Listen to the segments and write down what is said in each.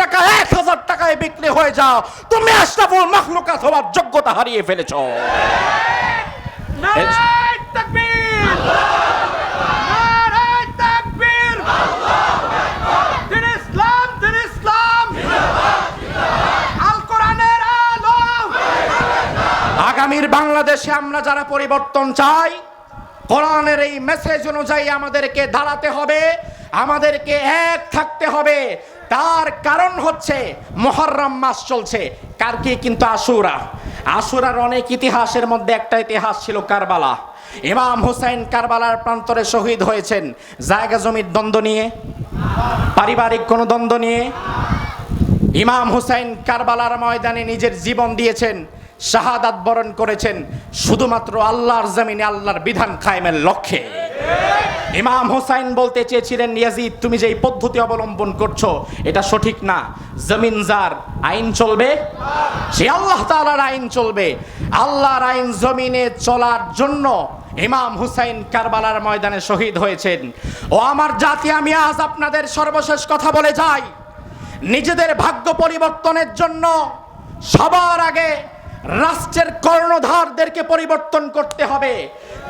টাকা এক হাজার টাকায় বিক্রি হয়ে যাও। তুমি আশরাফুল মাখলুকাত হওয়ার যোগ্যতা হারিয়ে ফেলেছ। আগামীর বাংলাদেশে আমরা যারা পরিবর্তন চাই কোরআনের এই মেসেজ অনুযায়ী আমাদেরকে দাঁড়াতে হবে আমাদেরকে এক থাকতে হবে। তার কারণ হচ্ছে মোহররম মাস চলছে। কার কি কিন্তু আশুরা? আশুরার অনেক ইতিহাসের মধ্যে একটা ইতিহাস ছিল কারবালা। ইমাম হুসাইন কারবালার প্রান্তরে শহীদ হয়েছেন। জায়গা জমির দ্বন্দ্ব নিয়ে, পারিবারিক কোনো দ্বন্দ্ব নিয়ে ইমাম হুসাইন কারবালার ময়দানে নিজের জীবন দিয়েছেন, শাহাদাত বরণ করেছেন। শুধুমাত্র আল্লাহর জমিনে আল্লাহর বিধান কায়েমের লক্ষ্যে। ইমাম হুসাইন বলতে চেয়েছিলেন, ইয়াজিদ, তুমি যে পদ্ধতি অবলম্বন করছ, এটা সঠিক না। জমিন যার, আইন চলবে? সে আল্লাহ তাআলার আইন চলবে। আল্লাহর আইন জমিনে চলার জন্য ইমাম হুসাইন কারবালার ময়দানে শহীদ হয়েছেন। ও আমার জাতি, আমি আজ আপনাদের সর্বশেষ কথা বলে যাই। নিজেদের ভাগ্য পরিবর্তনের জন্য সবার আগে রাষ্ট্রের কর্ণধারদেরকে পরিবর্তন করতে হবে।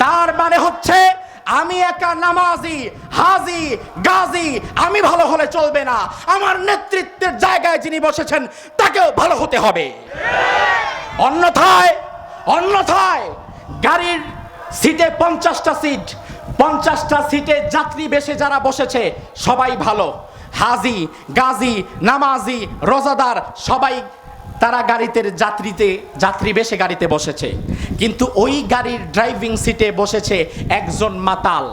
তার মানে হচ্ছে আমি একা নামাজি, হাজি, গাজী, আমি ভালো হলে চলবে না। আমার নেতৃত্বের জায়গায় যিনি বসেছেন, তাকেও ভালো হতে হবে। অন্যথায় অন্যথায় গাড়ির সিটে পঞ্চাশটা সিট, পঞ্চাশটা সিটে যাত্রী বেশে যারা বসেছে, সবাই ভালো। হাজি, গাজী, নামাজি, রোজাদার, সবাই তারা গাড়িতে যাত্রীতে, যাত্রী বেশে গাড়িতে বসেছে। কিন্তু ওই গাড়ির ড্রাইভিং সিটে বসেছে একজন মাতাল।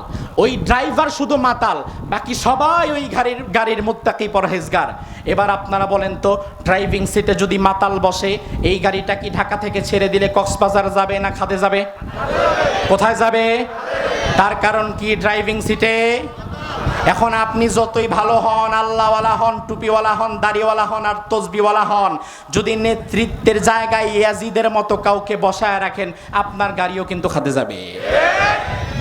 ওই ড্রাইভার শুধু মাতাল, বাকি সবাই ওই গাড়ির গাড়ির মুত্তাকি পরহেজগার। এবার আপনারা বলেন তো ড্রাইভিং সিটে যদি মাতাল বসে, এই গাড়িটা কি ঢাকা থেকে ছেড়ে দিলে কক্সবাজার যাবে না খাদে যাবে? কোথায় যাবে? তার কারণ কি ড্রাইভিং সিটে এখন আপনি যতই ভালো হন, আল্লাহওয়ালা হন, টুপিওয়ালা হন, দাড়িওয়ালা হন আর তসবিওয়ালা হন, যদি নেতৃত্বের জায়গায় ইয়াজিদের মতো কাউকে বসায় রাখেন, আপনার গাড়িও কিন্তু খাতে যাবে।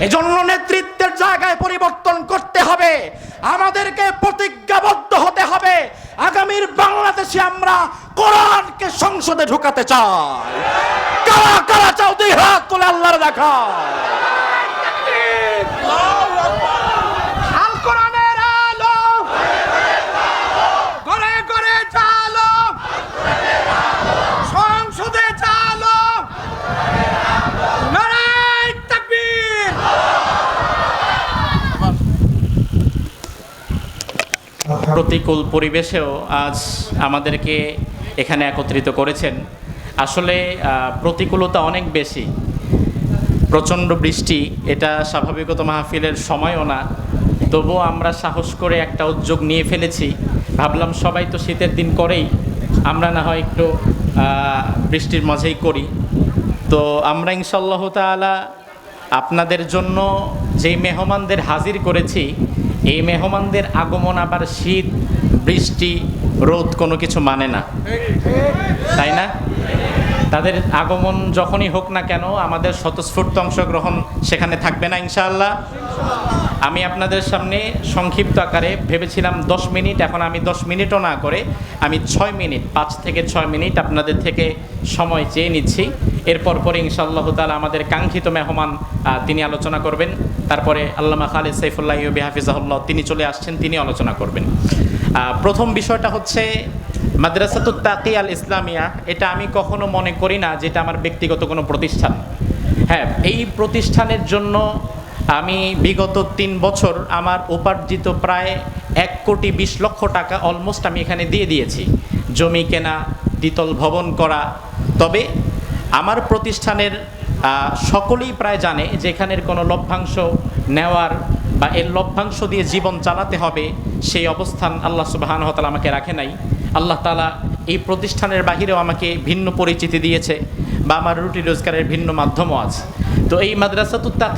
এজন্য নেতৃত্বের জায়গায় পরিবর্তন করতে হবে। আমাদেরকে প্রতিজ্ঞাবদ্ধ হতে হবে। আগামীর বাংলাদেশে আমরা কোরআনকে সংসদে ঢুকাতে চাই। কারা কারা চাও দুই হাত তুলে আল্লাহর দেখা আল কোরআনের আলো ঘরে ঘরে চালো সংসদে চালো নারায় তাকবীর প্রতিকূল পরিবেশেও আজ আমাদেরকে এখানে একত্রিত করেছেন। আসলে প্রতিকূলতা অনেক বেশি। প্রচণ্ড বৃষ্টি, এটা স্বাভাবিকত মাহফিলের সময়ও না। তবুও আমরা সাহস করে একটা উদ্যোগ নিয়ে ফেলেছি। ভাবলাম সবাই তো শীতের দিন করেই, আমরা না হয় একটু বৃষ্টির মাঝেই করি। তো আমরা ইনশাল্লাহ তাআলা আপনাদের জন্য যেই মেহমানদের হাজির করেছি এই মেহমানদের আগমন আবার শীত, বৃষ্টি, রোদ কোনো কিছু মানে না। তাই না? তাদের আগমন যখনই হোক না কেন, আমাদের স্বতঃস্ফূর্ত অংশগ্রহণ সেখানে থাকবে না ইনশাআল্লাহ। আমি আপনাদের সামনে সংক্ষিপ্ত আকারে ভেবেছিলাম দশ মিনিট, এখন আমি দশ মিনিটও না করে আমি ছয় মিনিট, পাঁচ থেকে ছয় মিনিট আপনাদের থেকে সময় চেয়ে নিচ্ছি। এরপর পরে ইনশাআল্লাহ তালা আমাদের কাঙ্ক্ষিত মেহমান তিনি আলোচনা করবেন। তারপরে আল্লামা খালিদ সাইফুল্লাহ ইউবি হাফিজাহুল্লাহ, তিনি চলে আসছেন, তিনি আলোচনা করবেন। প্রথম বিষয়টা হচ্ছে মাদ্রাসাতুত তাকি আল ইসলামিয়া। এটা আমি কখনো মনে করি না যেটা আমার ব্যক্তিগত কোনো প্রতিষ্ঠান। হ্যাঁ এই প্রতিষ্ঠানের জন্য আমি বিগত তিন বছর আমার উপার্জিত প্রায় এক কোটি বিশ লক্ষ টাকা অলমোস্ট আমি এখানে দিয়ে দিয়েছি। জমি কেনা, দ্বিতল ভবন করা। তবে আমার প্রতিষ্ঠানের সকলেই প্রায় জানে যে এখানের কোনো লভ্যাংশ নেওয়ার বা এর লভ্যাংশ দিয়ে জীবন চালাতে হবে, সেই অবস্থান আল্লাহ সুবাহান হতালা আমাকে রাখে নাই। আল্লাহ তালা এই প্রতিষ্ঠানের বাহিরেও আমাকে ভিন্ন পরিচিতি দিয়েছে বা আমার রুটি রোজগারের ভিন্ন মাধ্যমও আছে। তো এই মাদ্রাসাতুত্তাকি